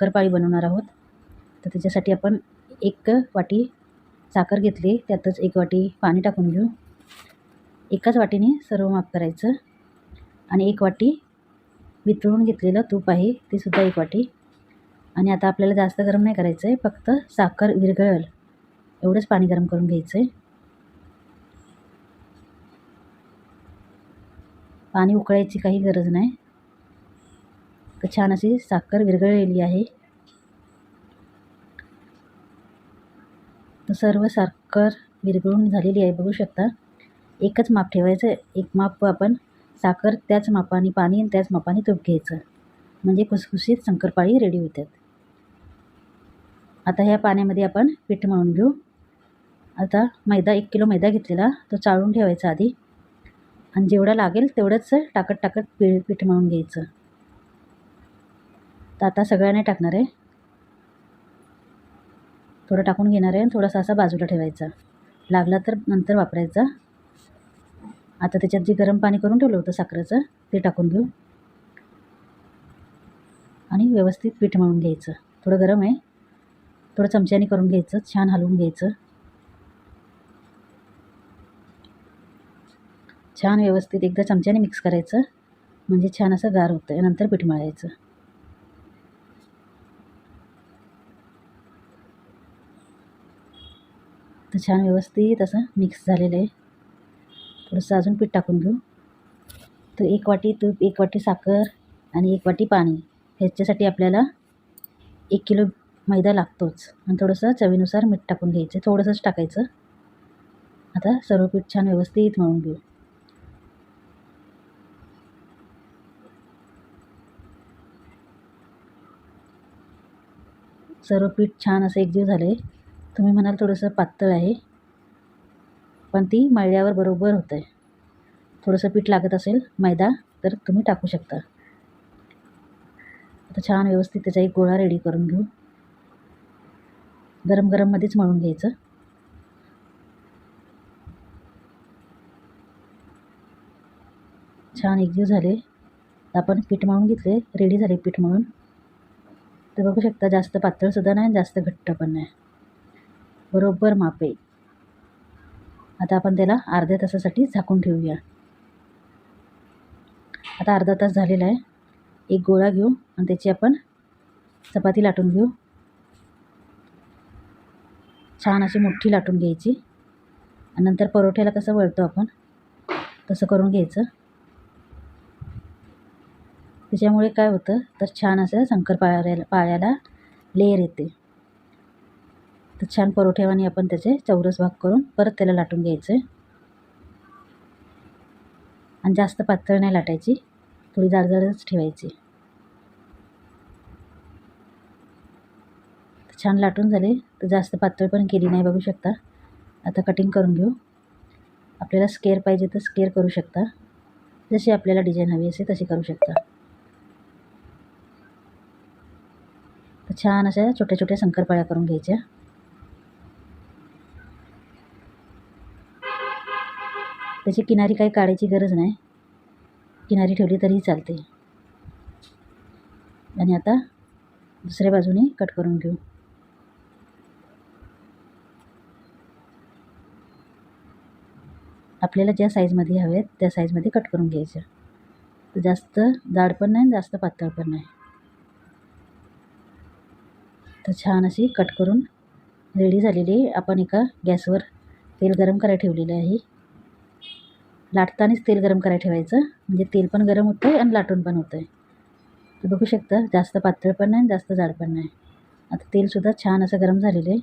शंकरपाळी बनवणार आहोत. तर त्याच्यासाठी आपण एक वाटी साखर घेतली. त्यातच एक वाटी पाणी टाकून घेऊ. एकाच वाटीने सर्व माप करायचं. आणि एक वाटी वितळून घेतलेलं तूप आहे ते सुद्धा एक वाटी. आणि आता आपल्याला जास्त गरम नाही करायचं आहे फक्त साखर विरघळेल. एवढंच पाणी गरम करून घ्यायचं आहे पाणी उकळायची काही गरज नाही. छान अशी साखर विरघळलेली आहे. तर सर्व साखर विरघळून झालेली आहे बघू शकता. एकच माप ठेवायचं एक माप आपण साखर त्याच मापाने पाणी आणि त्याच मापाने तूप घ्यायचं. म्हणजे खुसखुशीत शंकरपाळी रेडी होतात आता ह्या पाण्यामध्ये आपण पीठ मळून घेऊ. आता मैदा एक किलो मैदा घेतलेला तो चाळून ठेवायचा आधी. आणि जेवढा लागेल तेवढंच टाकत टाकत पी पीठ मळून घ्यायचं. तर आता सगळ्यांना टाकणार आहे. थोडं टाकून घेणार आहे आणि थोडासा असा बाजूला ठेवायचा. लागला तर नंतर वापरायचा. आता त्याच्यात जे गरम पाणी करून ठेवलं होतं साखरेचं ते टाकून घेऊ. आणि व्यवस्थित पीठ मळून घ्यायचं. थोडं गरम आहे. थोडं चमच्याने करून घ्यायचं. छान हलवून घ्यायचं. छान व्यवस्थित एकदा चमच्याने मिक्स करायचं. म्हणजे छान असं गार होतं आहे नंतर पीठ मळायचं. तर छान व्यवस्थित असं मिक्स झालेलं आहे. थोडंसं अजून पीठ टाकून घेऊ. तर एक वाटी तूप एक वाटी साखर आणि एक वाटी पाणी ह्याच्यासाठी आपल्याला एक किलो मैदा लागतोच. आणि थोडंसं चवीनुसार मीठ टाकून घ्यायचं. थोडंसंच टाकायचं. आता सर्व पीठ छान व्यवस्थित मळून घेऊ. सर्व पीठ छान असं एकजीव झालं आहे तुम्ही म्हणाल थोडंसं पातळ आहे पण ती मळल्यावर बरोबर होतं आहे थोडंसं पीठ लागत असेल मैदा तर तुम्ही टाकू शकता. आता छान व्यवस्थित त्याचा एक गोळा रेडी करून घेऊ. गरम गरममध्येच मळून घ्यायचं. छान एकजीव झाले आपण पीठ मळून घेतले रेडी झाले पीठ मळून. तर बघू शकता जास्त पातळसुद्धा नाही जास्त घट्ट पण नाही. बरोबर माप आता आपण त्याला अर्ध्या तासासाठी झाकून ठेवूया. आता अर्धा तास झालेला आहे. एक गोळा घेऊ आणि त्याची आपण चपाती लाटून घेऊ. छान अशी मोठी लाटून घ्यायची. आणि नंतर परोठ्याला कसं वळतो आपण तसं करून घ्यायचं. त्याच्यामुळे काय होतं तर छान असं शंकरपाळ्याला पाळ्याला लेयर येते. तर छान परोठेवानी आपण त्याचे चौरस भाग करून परत त्याला लाटून घ्यायचं आहे आणि जास्त पातळ नाही लाटायची थोडी जाडजाडच ठेवायची. छान लाटून झाले तर जास्त पातळ पण केली नाही बघू शकता. आता कटिंग करून घेऊ. आपल्याला स्केअर पाहिजे तर स्केअर करू शकता. जशी आपल्याला डिझाईन हवी असेल तशी करू शकता. तर छान अशा छोट्या छोट्या शंकरपाळ्या करून घ्यायच्या. त्याची किनारी काही काढायची गरज नाही. किनारी ठेवली तरीही चालते. आणि आता दुसऱ्या बाजूने कट करून घेऊ. आपल्याला ज्या साईजमध्ये हवे आहेत त्या साईजमध्ये कट करून घ्यायचं. तर जास्त जाड पण नाही जास्त पातळ पण नाही. तर छान अशी कट करून रेडी झालेली आपण एका गॅसवर तेल गरम करायला ठेवलेलं आहे. लाटतानाच तेल गरम करायला ठेवायचं. म्हणजे तेल पण गरम होतं आहे आणि लाटून पण होतं आहे तर बघू शकता जास्त पातळ पण नाही जास्त जाड पण नाही. आता तेलसुद्धा छान असं गरम झालेलं आहे.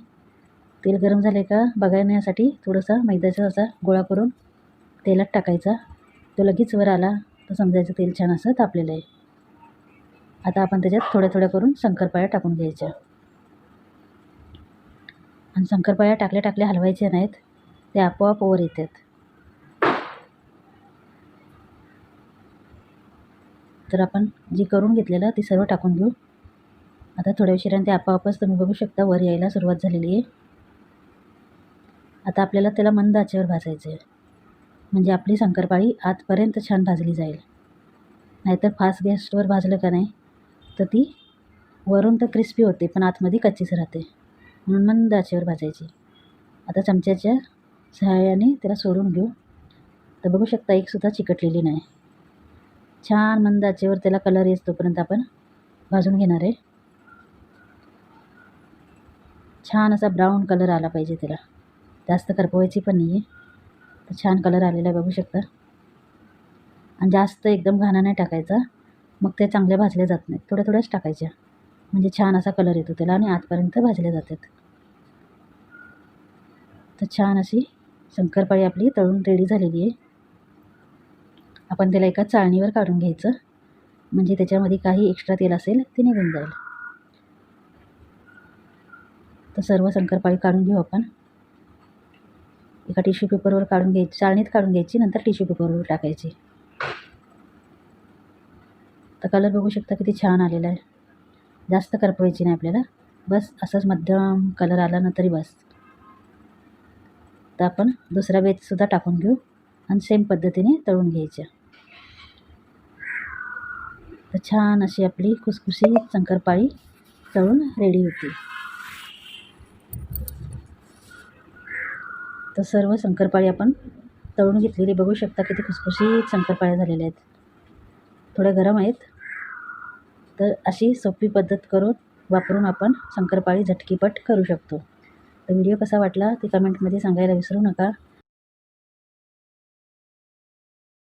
तेल गरम झाले का बघण्यासाठी थोडंसं मैद्याचा असा गोळा करून तेलात टाकायचा. तो लगेच वर आला तर समजायचं तेल छान असं तापलेलं आहे. आता आपण त्याच्यात थोड्या थोड्या करून शंकरपाळ्या टाकून घ्यायच्या. आणि शंकरपाळ्या टाकल्या टाकल्या हलवायच्या नाहीत ते आपोआप वर येतात. तर आपण जी करून घेतलेलं ती सर्व टाकून घेऊ. आता थोड्या उशिराने ते आपोआपच तुम्ही बघू शकता वर यायला सुरुवात झालेली आहे. आता आपल्याला त्याला मंद आचेवर भाजायचं आहे म्हणजे आपली शंकरपाळी आतपर्यंत छान भाजली जाईल. नाहीतर फास्ट गॅसवर भाजलं का नाही तर ती वरून तर क्रिस्पी होते पण आतमध्ये कच्चीच राहते. म्हणून मंद आचेवर भाजायची. आता चमच्याच्या सहाय्याने त्याला सोडून घेऊ. तर बघू शकता एकसुद्धा चिकटलेली नाही. छान मंद आचेवर त्याला कलर येस तोपर्यंत आपण भाजून घेणार आहे. छान असा ब्राऊन कलर आला पाहिजे त्याला. जास्त करपवायची पण नाही आहे तर छान कलर आलेला बघू शकता. आणि जास्त एकदम घाणा नाही टाकायचा. मग ते चांगल्या भाजल्या जात नाहीत. थोड्या थोड्याच टाकायच्या. म्हणजे छान असा कलर येतो त्याला आणि आतपर्यंत भाजल्या जातात. तर छान अशी शंकरपाळी आपली तळून रेडी झालेली आहे. आपण त्याला एका चाळणीवर काढून घ्यायचं. म्हणजे त्याच्यामध्ये काही एक्स्ट्रा तेल असेल ते निघून जाईल. तर सर्व शंकरपाळी काढून घेऊ आपण. एका टिश्यू पेपरवर काढून घ्यायची चाळणीत काढून घ्यायची नंतर टिश्यू पेपरवर टाकायची. तर कलर बघू शकता किती छान आलेला आहे. जास्त करपवायची नाही आपल्याला. बस असंच मध्यम कलर आला ना तरी बस. तर आपण दुसरा वेजसुद्धा टाकून घेऊ. आणि सेम पद्धतीने तळून घ्यायच्या तर छान अशी आपली खुसखुशीत शंकरपाळी तळून रेडी होती. तर सर्व शंकरपाळी आपण तळून घेतलेली बघू शकता किती खुसखुशीत शंकरपाळ्या झालेल्या आहेत. थोड्या गरम आहेत. तर अशी सोपी पद्धत करून वापरून आपण शंकरपाळी झटकीपट करू शकतो. तर व्हिडिओ कसा वाटला ते कमेंटमध्ये सांगायला विसरू नका.